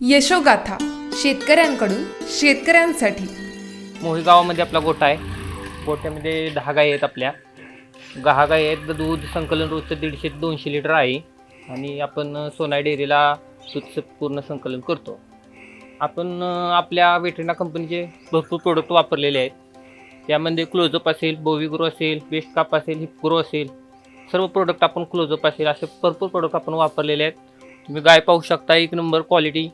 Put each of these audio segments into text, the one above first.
यशोगाथा शेतकऱ्यांकडून शेतकऱ्यांसाठी. मोहीगावामध्ये आपला गोठा आहे. गोठ्यामध्ये दहा गाय आहेत आपल्या. दहा गाई आहेत दूध संकलन रोजचं दीडशे ते दोनशे लिटर आहे. आणि आपण सोनाई डेअरीला दूधचं पूर्ण संकलन करतो. आपण आपल्या वेटरिना कंपनीचे भरपूर प्रोडक्ट वापरलेले आहेत. त्यामध्ये क्लोजअप असेल बोविग्रो असेल बेस्ट काप असेल हिपग्रो असेल सर्व प्रोडक्ट आपण क्लोजअप असेल असे भरपूर प्रोडक्ट आपण वापरलेले आहेत. तुम्ही गाय पाहू शकता एक नंबर क्वालिटी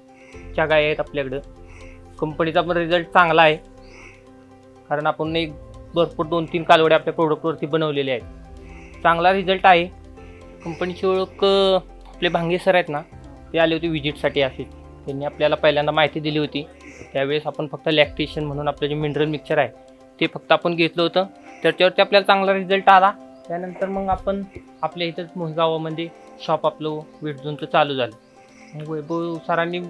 च्या गाय आहेत आपल्याकडं. कंपनीचा पण रिझल्ट चांगला आहे. कारण आपण एक भरपूर दोन तीन कालवडे आपल्या प्रोडक्टवरती बनवलेले आहेत. चांगला रिझल्ट आहे. कंपनीची ओळख आपले भांगे सर आहेत ना ते आले होते विजिटसाठी असे. त्यांनी आपल्याला पहिल्यांदा माहिती दिली होती. त्यावेळेस आपण फक्त लॅक्टेशन म्हणून आपलं जे मिनरल मिक्सचर आहे ते फक्त आपण घेतलं होतं. त्याच्यावरती आपल्याला चांगला रिझल्ट आला. त्यानंतर मग आपण आपल्या इथंच मोहगावामध्ये शॉप आपलं वेटझोनचं चालू झालं. वैभव सरांनी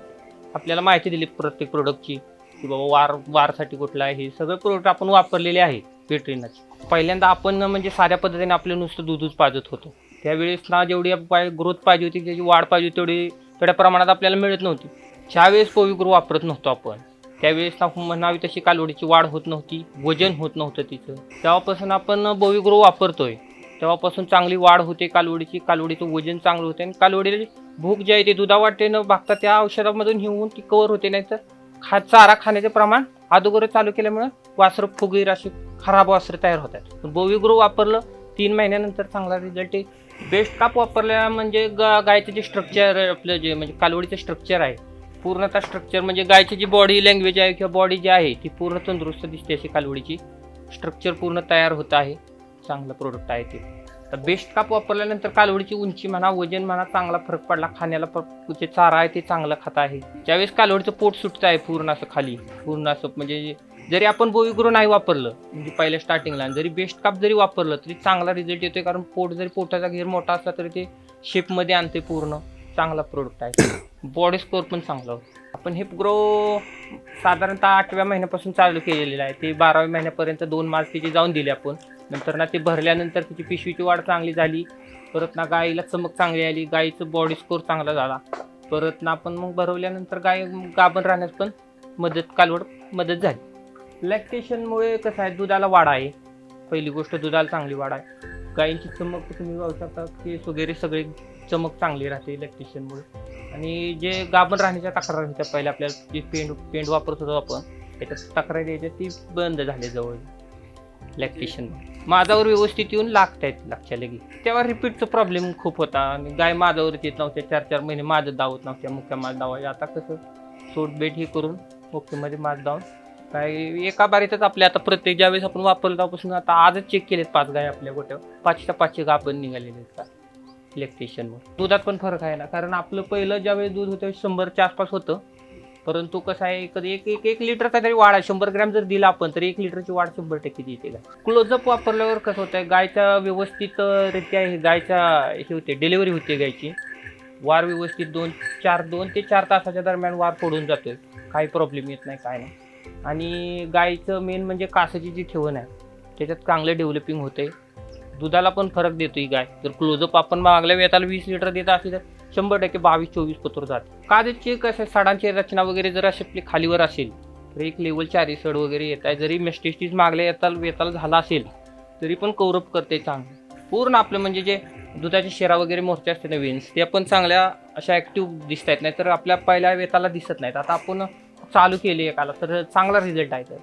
आपल्याला माहिती दिली प्रत्येक प्रोडक्टची की बाबा वार वारसाठी कुठला आहे हे सगळे प्रोडक्ट आपण वापरलेले आहे वेटरिनाचे पहिल्यांदा आपण म्हणजे साऱ्या पद्धतीने आपलं नुसतं दूधच पाजत होतो. त्यावेळेस ना जेवढी ग्रोथ पाहिजे होती त्याची वाढ पाहिजे होती तेवढी तेवढ्या प्रमाणात आपल्याला मिळत नव्हती. ज्यावेळेस पोविग्रो वापरत नव्हतो आपण त्यावेळेस ना म्हणावी तशी कालवडीची वाढ होत नव्हती वजन होत नव्हतं तिचं. तेव्हापासून आपण बोविग्रो वापरतोय. तेव्हापासून चांगली वाढ होते कालवडीची कालवडीचं वजन चांगलं होते आणि कालवडीला भूक जी आहे ते दुधा वाटेनं न भागता त्या औषधामधून घेऊन ती कवर होते नाही तर खा चारा खाण्याचे प्रमाण अगोदर चालू केल्यामुळे वासरं फुगीर अशी खराब वासरं तयार होतात. पण वापरलं तीन महिन्यानंतर चांगला रिझल्ट आहे. बेस्ट काप वापरल्या म्हणजे ग गायचं जे स्ट्रक्चर आपलं जे म्हणजे कालवडीचं स्ट्रक्चर आहे पूर्णतः स्ट्रक्चर म्हणजे गायची जी बॉडी लँग्वेज आहे किंवा बॉडी जी आहे ती पूर्ण तंदुरुस्त दिसते अशी कालवडीची. स्ट्रक्चर पूर्ण तयार होत आहे. चांगलं प्रोडक्ट आहे ते. तर बेस्ट काप वापरल्यानंतर कालवडीची उंची म्हणा वजन म्हणा चांगला फरक पडला. खाण्याला जे चारा आहे ते चांगलं खात आहे. ज्यावेळेस कालवडीचं पोट सुटतं आहे पूर्ण असं खाली पूर्ण असं म्हणजे जरी आपण बोविग्रो नाही वापरलं म्हणजे पहिल्या स्टार्टिंगला जरी बेस्ट काप जरी वापरलं तरी चांगला रिझल्ट येतोय. कारण पोट जरी पोटाचा घेर मोठा असला तरी ते शेपमध्ये आणते पूर्ण. चांगला प्रोडक्ट आहे. बॉडी स्कोर पण चांगला. आपण हे ग्रो साधारणतः आठव्या महिन्यापासून चालू केलेलं आहे. ते बाराव्या महिन्यापर्यंत दोन मार्च तिचे जाऊन दिले आपण. नंतर ना ते भरल्यानंतर तिची पिशवीची वाढ चांगली झाली. परत ना गाईला चमक चांगली आली. गाईचं बॉडी स्कोर चांगला झाला. परत ना आपण मग भरवल्यानंतर गाय गाभण राहण्यास पण मदत कालवड मदत झाली. लॅक्टेशनमुळे कसं आहे दुधाला वाढ आहे. पहिली गोष्ट दुधाला चांगली वाढ आहे. गायींची चमक तुम्ही पाहू शकता केस वगैरे सगळे चमक चांगली राहते लॅक्टेशनमुळे आणि जे गाभण राहण्याच्या तक्रार होत्या पहिले आपल्याला जे पेंड पेंड वापरत होतो आपण त्याच्यात तक्रार यायच्या ती बंद झाली जवळ. लॅक्टेशन माझ्यावर व्यवस्थित येऊन लागत आहेत लक्षात लगी तेव्हा रिपीटचा प्रॉब्लेम खूप होता. आणि गाय माझ्यावर येत नव्हत्या चार चार महिने माझं दावत नव्हत्या. मुख्य माझं दावायच्या आता कसं? सोटबेट हे करून ओकेमध्ये माझं दावून. काय एका बारीतच आपल्या आता प्रत्येक ज्यावेळेस आपण वापरल्यापासून आता आजच चेक केलेत पाच गाय आपल्या गोट्यावर. पाचच्या पाचशे गाभण निघालेले आहेत का? इलेक्ट्रिशियनवर दुधात पण फरक आहे ना. कारण आपलं पहिलं ज्यावेळेस दूध होतं शंभरच्या आसपास होतं. परंतु कसं आहे कधी एक एक एक लिटरचा तरी वाढ आहे. शंभर ग्रॅम जर दिला आपण तर एक लिटरची वाढ शंभर टक्के देते गाय क्लोजअप वापरल्यावर कसं होतं गायच्या व्यवस्थित रित्या हे गायच्या हे होते डिलिव्हरी होते गायची. वार व्यवस्थित दोन चार दोन ते चार तासाच्या दरम्यान वार पडून जातोय. काही प्रॉब्लेम येत नाही काय नाही. आणि गायचं मेन म्हणजे कासाची जी ठेवण आहे त्याच्यात चांगलं डेव्हलपिंग होते दुधाला पण फरक देतो ही गाय. जर क्लोजअप आपण मागल्या वेताला वीस लिटर देत असली तर शंभर टक्के बावीस चोवीस पत्र जाते. काजची कसं सडांची रचना वगैरे जर अशी आपली खालीवर असेल तर एक लेवल चारी सड वगैरे येत आहे. जरी मेस्टिस्टीस मागल्या येताल वेताला झाला असेल तरी पण कौरप करते चांगलं. पूर्ण आपलं म्हणजे जे दुधाचे शेरा वगैरे मोर्चे असते ना वेन्स ते पण चांगल्या अशा ॲक्टिव्ह दिसत आहेत. नाही तर आपल्या पहिल्या वेताला दिसत नाहीत. आता आपण चालू केली एकाला तर चांगला रिझल्ट आहे तर.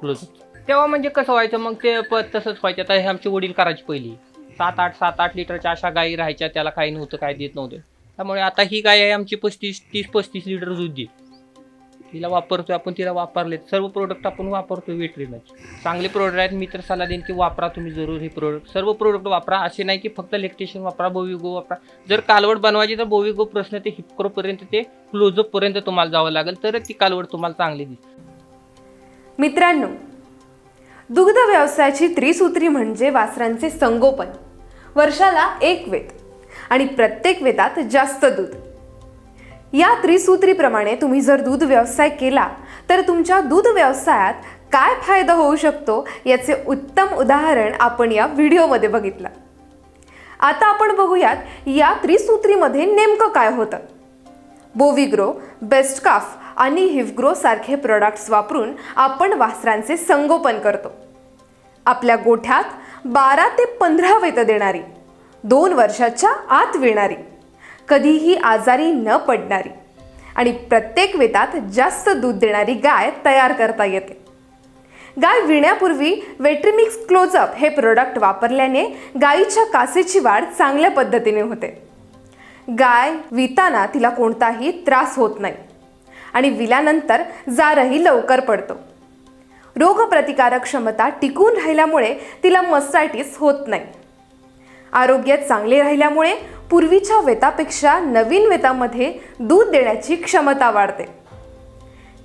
क्लोज तेव्हा म्हणजे कसं व्हायचं? मग ते प तसंच व्हायचं. आता हे आमचे वडील करायचे पहिली. सात आठ सात आठ लिटरच्या अशा गायी राहायच्या. त्याला काही नव्हतं काय देत नव्हते. त्यामुळे आता ही गाय आहे आमची पस्तीस तीस पस्तीस लिटर दूध दे तिला वापरतोय आपण तिला वापरले सर्व प्रोडक्ट आपण वापरतोय वेटरीनचे चांगले प्रोडक्ट आहेत मी तर सल्ला देईन की वापरा तुम्ही जरूर हे प्रोडक्ट सर्व प्रोडक्ट वापरा असे नाही की फक्त इलेक्ट्रिशियन वापरा बोविगो वापरा. जर कालवड बनवायची तर बोविगो प्रश्न ते हिपक्रोपर्यंत ते क्लोजअपपर्यंत तुम्हाला जावं लागेल तरच ती कालवड तुम्हाला चांगली दिसते मित्रांनो दुग्ध व्यवसायाची त्रिसूत्री म्हणजे वासरांचे संगोपन. वर्षाला एक वेळ आणि प्रत्येक वेतात जास्त दूध. या त्रिसूत्रीप्रमाणे तुम्ही जर दूध व्यवसाय केला तर तुमच्या दूध व्यवसायात काय फायदा होऊ शकतो याचे उत्तम उदाहरण आपण या व्हिडिओमध्ये बघितलं. आता आपण बघूयात या त्रिसूत्रीमध्ये नेमकं काय होतं. बोविग्रो बेस्टकाफ आणि हिवग्रो सारखे प्रोडक्ट्स वापरून आपण वासरांचे संगोपन करतो. आपल्या गोठ्यात बारा ते पंधरा वेत देणारी दोन वर्षाच्या आत विणारी. कधीही आजारी न पडणारी आणि प्रत्येक वेतात जास्त दूध देणारी गाय तयार करता येते. गाय विण्यापूर्वी वेट्रिमिक्स क्लोजअप हे प्रोडक्ट वापरल्याने गायीच्या कासेची वाढ चांगल्या पद्धतीने होते. गाय विताना तिला कोणताही त्रास होत नाही आणि विल्यानंतर जारही लवकर पडतो. रोगप्रतिकारक क्षमता टिकून राहिल्यामुळे तिला मस्टायटिस होत नाही. आरोग्य चांगले राहिल्यामुळे पूर्वीच्या वेतापेक्षा नवीन वेतामध्ये दूध देण्याची क्षमता वाढते.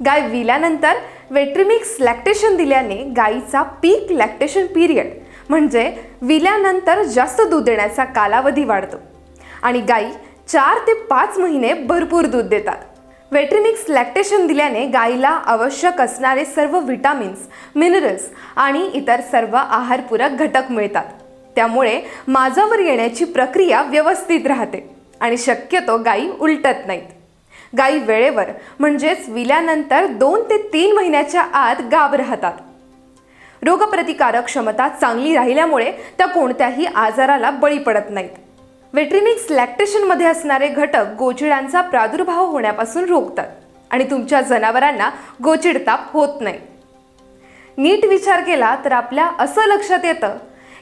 गाय विल्यानंतर वेट्रिमिक्स लॅक्टेशन दिल्याने गायीचा पीक लॅक्टेशन पिरियड म्हणजे विल्यानंतर जास्त दूध देण्याचा कालावधी वाढतो आणि गायी चार ते पाच महिने भरपूर दूध देतात. वेट्रिमिक्स लॅक्टेशन दिल्याने गायीला आवश्यक असणारे सर्व व्हिटॅमिन्स मिनरल्स आणि इतर सर्व आहारपूरक घटक मिळतात. त्यामुळे माझावर येण्याची प्रक्रिया व्यवस्थित राहते आणि शक्यतो गायी उलटत नाहीत. गायी वेळेवर म्हणजेच विल्यानंतर दोन ते तीन महिन्याच्या आत गाब राहतात. रोगप्रतिकारक क्षमता चांगली राहिल्यामुळे त्या कोणत्याही आजाराला बळी पडत नाहीत. वेट्रिमिक्स लॅक्टेशनमध्ये असणारे घटक गोचिडांचा प्रादुर्भाव होण्यापासून रोखतात आणि तुमच्या जनावरांना गोचिडताप होत नाही. नीट विचार केला तर आपल्या असं लक्षात येतं